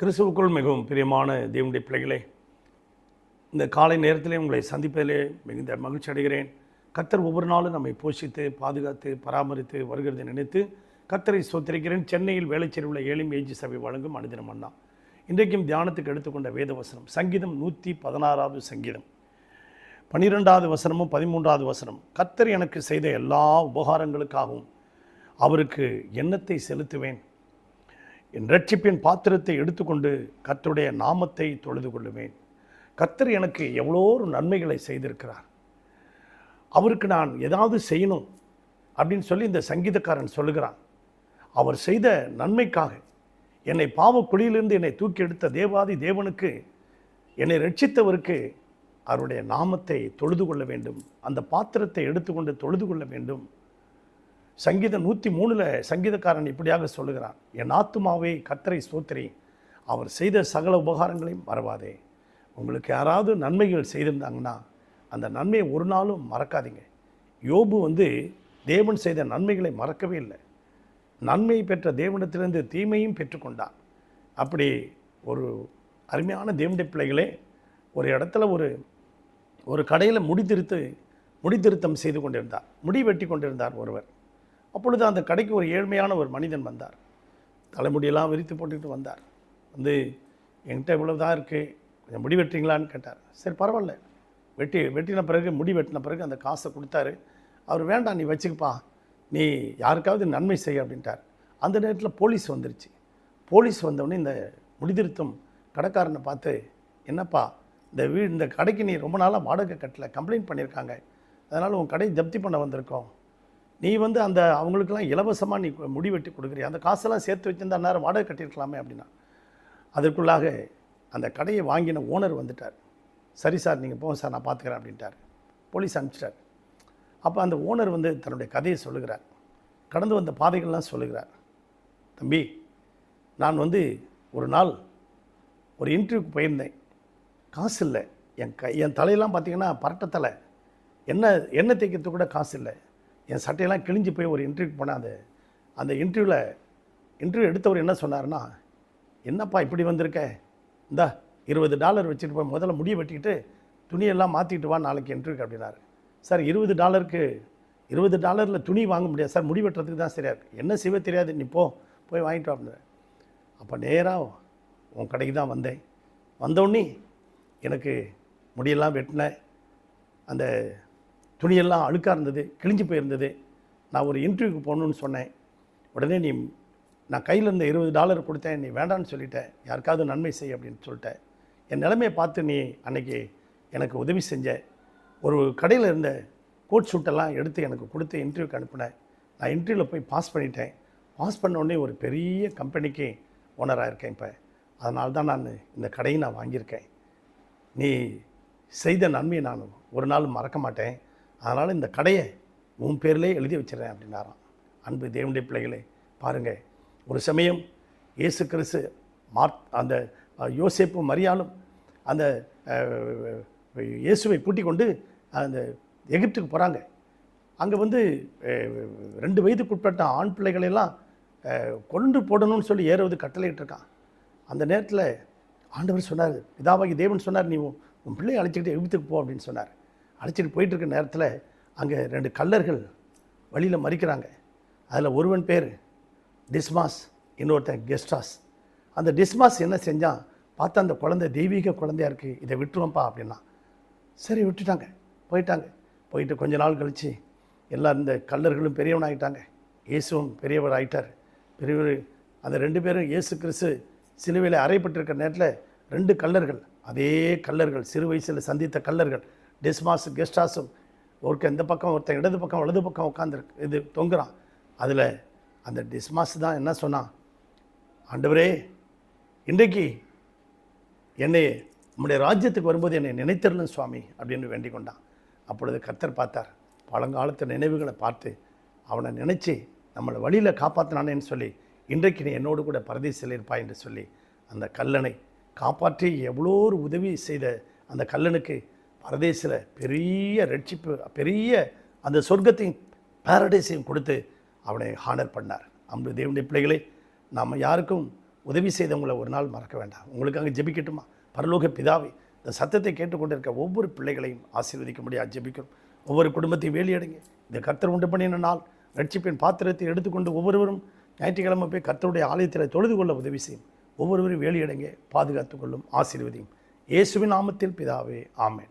கிறிஸ்துவுக்குள் மிகவும் பிரியமான தேவனுடைய பிள்ளைகளே இந்த காலை நேரத்திலே உங்களை சந்திப்பதிலே மிகுந்த மகிழ்ச்சி அடைகிறேன். கத்தர் ஒவ்வொரு நாளும் நம்மை போஷித்து பாதுகாத்து பராமரித்து வருகிறதை நினைத்து கத்தரை சோத்திரிக்கிறேன் சென்னையில் வேலைச்சேரி உள்ள ஏழும் ஏஜி சபை வழங்கும் மனிதனம் அண்ணா இன்றைக்கும் தியானத்துக்கு எடுத்துக்கொண்ட வேத வசனம் சங்கீதம் நூற்றி பதினாறாவது சங்கீதம். பன்னிரெண்டாவது வசனமும் பதிமூன்றாவது வசனம் கத்தர் எனக்கு செய்த எல்லா உபகாரங்களுக்காகவும் அவருக்கு எண்ணத்தை செலுத்துவேன். என் ரட்சிப்பின் பாத்திரத்தை எடுத்துக்கொண்டு கர்த்தருடைய நாமத்தை தொழுது கொள்ளுவேன். கர்த்தர் எனக்கு எவ்வளோ ஒரு நன்மைகளை செய்திருக்கிறார். அவருக்கு நான் ஏதாவது செய்யணும் அப்படின்னு சொல்லி இந்த சங்கீதக்காரன் சொல்லுகிறான். அவர் செய்த நன்மைக்காக என்னை பாவக்குழியிலிருந்து என்னை தூக்கி எடுத்த தேவாதி தேவனுக்கு என்னை ரட்சித்தவருக்கு அவருடைய நாமத்தை தொழுது கொள்ள வேண்டும். அந்த பாத்திரத்தை எடுத்துக்கொண்டு தொழுது கொள்ள வேண்டும். சங்கீதம் நூற்றி மூணில் சங்கீதக்காரன் இப்படியாக சொல்லுகிறான் என் ஆத்துமாவே கத்தரை சோத்திரி அவர் செய்த சகல உபகாரங்களையும் மறவாதே. உங்களுக்கு யாராவது நன்மைகள் செய்திருந்தாங்கன்னா அந்த நன்மையை ஒரு நாளும் மறக்காதீங்க. யோபு வந்து தேவன் செய்த நன்மைகளை மறக்கவே இல்லை. நன்மை பெற்ற தேவனிடத்திலிருந்து தீமையும் பெற்றுக்கொண்டான் அப்படி ஒரு அருமையான தேவனுடைய பிள்ளைகளே ஒரு இடத்துல ஒரு ஒரு கடையில் முடித்திருத்து முடித்திருத்தம் செய்து கொண்டிருந்தார் முடி வெட்டி கொண்டிருந்தார் ஒருவர். அப்பொழுது அந்த கடைக்கு ஒரு ஏழ்மையான ஒரு மனிதன் வந்தார். தலைமுடியெல்லாம் விரித்து போட்டுக்கிட்டு வந்தார். வந்து என்கிட்ட இவ்வளோதான் இருக்குது கொஞ்சம் முடி வெட்டுறீங்களான்னு கேட்டார். சரி பரவாயில்ல. வெட்டி வெட்டின பிறகு முடி வெட்டின பிறகு அந்த காசை கொடுத்தாரு. அவர் வேண்டாம் நீ வச்சுக்கப்பா. நீ யாருக்காவது நன்மை செய் அப்படின்ட்டார். அந்த நேரத்தில் போலீஸ் வந்துருச்சு. போலீஸ் வந்தவுடனே இந்த முடிதிருத்தம் கடைக்காரனை பார்த்து என்னப்பா இந்த வீடு இந்த கடைக்கு நீ ரொம்ப நாளாக வாடகை கட்டலை. கம்ப்ளைண்ட் பண்ணியிருக்காங்க. அதனால் உன் கடையை ஜப்தி பண்ண வந்திருக்கோம். நீ வந்து அந்த அவங்களுக்கெல்லாம் இலவசமாக நீ முடி வெட்டி கொடுக்குறிய? அந்த காசெல்லாம் சேர்த்து வச்சிருந்தா நேரம் வாடகை கட்டியிருக்கலாமே அப்படின்னா. அதற்குள்ளாக அந்த கடையை வாங்கின ஓனர் வந்துட்டார். சரி சார் நீங்கள் போங்க சார் நான் பார்த்துக்கிறேன் அப்படின்ட்டார். போலீஸ் அனுப்பிச்சிட்டார். அப்போ அந்த ஓனர் வந்து தன்னுடைய கதையை சொல்லுகிறார். கடந்து வந்த பாதைகள்லாம் சொல்லுகிறார். தம்பி நான் வந்து ஒரு நாள் ஒரு இன்டர்வியூக்கு போயிருந்தேன். காசு இல்லை. என் கை என் தலையெல்லாம் பார்த்தீங்கன்னா பரட்டத்தலை. தலை எண்ணெய் எண்ணெய் தேய்க்கிறதுக்கு கூட காசு இல்லை. என் சட்டையெல்லாம் கிழிஞ்சு போய் ஒரு இன்டர்வியூ போனேன் அது. அந்த இன்டர்வியூவில் இன்டர்வியூ எடுத்தவர் என்ன சொன்னார்னா என்னப்பா இப்படி வந்திருக்க? இந்தா இருபது டாலர் வச்சுட்டு போய் முதல்ல முடிய வெட்டிக்கிட்டு துணியெல்லாம் மாற்றிட்டு வா நாளைக்கு இன்டர்வியூக்கு அப்படின்னாரு. சார் இருபது டாலருக்கு இருபது டாலரில் துணி வாங்க முடியாது சார் முடி வெட்டுறதுக்கு தான் சரியாக இருக்குது என்ன செய்வே தெரியாது நீ போ போய் வாங்கிட்டு வா அப்போ நேராக உன் கடைக்கு தான் வந்தேன். வந்தோடனே எனக்கு முடியெல்லாம் வெட்டினேன் அந்த துணியெல்லாம் அழுக்காக இருந்தது கிழிஞ்சு போயிருந்தது. நான் ஒரு இன்டர்வியூக்கு போகணுன்னு சொன்னேன். உடனே நீ நான் கையில் இருந்த இருபது டாலர் கொடுத்தேன் நீ வேண்டான்னு சொல்லிட்டேன் யாருக்காவது நன்மை செய் அப்படின்னு சொல்லிட்டேன் என் நிலைமையை பார்த்து நீ அன்னைக்கு எனக்கு உதவி செஞ்ச. ஒரு கடையில் இருந்த கோட் ஷூட்டெல்லாம் எடுத்து எனக்கு கொடுத்து இன்டர்வியூக்கு அனுப்பினேன். நான் இன்டர்வியூவில் போய் பாஸ் பண்ணிட்டேன். பாஸ் பண்ண உடனே ஒரு பெரிய கம்பெனிக்கு ஓனராக இருக்கேன் இப்போ. அதனால தான் நான் இந்த கடையை நான் வாங்கியிருக்கேன். நீ செய்த நன்மையை நான் ஒரு நாள் மறக்க மாட்டேன். அதனால் இந்த கடையை உன் பேர்லேயே எழுதி வச்சிடறேன் அப்படின்னாராம். அன்பு தேவனுடைய பிள்ளைகளே பாருங்கள். ஒரு சமயம் இயேசு கிறிஸ்து மார்க் அந்த யோசேப்பும் மரியாலும் மரியாளும் அந்த இயேசுவை கூட்டிக் கொண்டு அந்த எகிப்துக்கு போகிறாங்க. அங்கே வந்து ரெண்டு வயதுக்குட்பட்ட ஆண் பிள்ளைகளெல்லாம் கொண்டு போடணும்னு சொல்லி ஏறுவது கட்டளையிட்டு இருக்கான் அந்த நேரத்தில் ஆண்டவர் சொன்னார் பிதாவாகி தேவன் சொன்னார் நீ உன் உன் பிள்ளையை அழைச்சிக்கிட்டு எகிப்துக்கு போ அப்படின்னு சொன்னார். அழைச்சிட்டு போயிட்டு இருக்க நேரத்தில் அங்கே ரெண்டு கல்லர்கள் வழியில் மறிக்கிறாங்க. அதில் ஒருவன் பேர் டிஸ்மாஸ் இன்னொருத்தன் கெஸ்டாஸ். அந்த டிஸ்மாஸ் என்ன செஞ்சான்? பார்த்தா அந்த குழந்தை தெய்வீக குழந்தையாக இருக்குது இதை விட்டுருவோம்ப்பா அப்படின்னா. சரி விட்டுட்டாங்க. போயிட்டாங்க. போயிட்டு கொஞ்ச நாள் கழித்து எல்லா இந்த கல்லர்களும் பெரியவனாகிட்டாங்க இயேசுவும் பெரியவர் ஆகிட்டார் பெரியவர் அந்த ரெண்டு பேரும் இயேசு கிறிஸ்து சிலுவையில் அறைப்பட்டிருக்கிற நேரத்தில் ரெண்டு கல்லர்கள் அதே கல்லர்கள் சிறு வயசில் சந்தித்த கல்லர்கள் டிஸ்மாஸு கெஸ்ட் ஹவுஸும் ஒருத்தன் இந்த பக்கம் ஒருத்தன் இடது பக்கம் வலது பக்கம் உட்காந்துருக்கு இது தொங்குறான். அதில் அந்த டிஸ்மாஸ் தான் என்ன சொன்னான்? ஆண்டவரே இன்றைக்கு என்னை நம்முடைய ராஜ்யத்துக்கு வரும்போது என்னை நினைத்திரலும் சுவாமி அப்படின்னு வேண்டிக் கொண்டான். அப்பொழுது கர்த்தர் பார்த்தார் பழங்காலத்து நினைவுகளை பார்த்து அவனை நினச்சி நம்மளை வழியில் காப்பாற்றினானேன்னு சொல்லி இன்றைக்கு நீ என்னோடு கூட பரதேசில் இருப்பாய் என்று சொல்லி அந்த கல்லனை காப்பாற்றி எவ்வளோ ஒரு உதவி செய்த அந்த கல்லனுக்கு பரதேசில் பெரிய ரட்சிப்பு பெரிய அந்த சொர்க்கத்தையும் பாரடைஸையும் கொடுத்து அவனை ஹானர் பண்ணார். அன்பு தேவனுடைய பிள்ளைகளே நாம் யாருக்கும் உதவி செய்தவங்களை ஒரு நாள் மறக்க வேண்டாம். உங்களுக்கு அங்கே ஜெபிக்கட்டுமா? பரலோக பிதாவே இந்த சத்தத்தை கேட்டுக்கொண்டிருக்க ஒவ்வொரு பிள்ளைகளையும் ஆசீர்வதிக்க முடியாது ஜெபிக்கிறோம். ஒவ்வொரு குடும்பத்தையும் வேலியடைங்க. இந்த கர்த்தர் உண்டு பண்ணின நாள் ரட்சிப்பின் பாத்திரத்தை எடுத்துக்கொண்டு ஒவ்வொருவரும் ஞாயிற்றுக்கிழமை போய் கர்த்தருடைய ஆலயத்தில் தொழுது கொள்ள உதவி செய்யும். ஒவ்வொருவரும் வேலியடைங்க பாதுகாத்துக் கொள்ளும் ஆசீர்வதியும். இயேசுவின் நாமத்தில் பிதாவே ஆமேன்.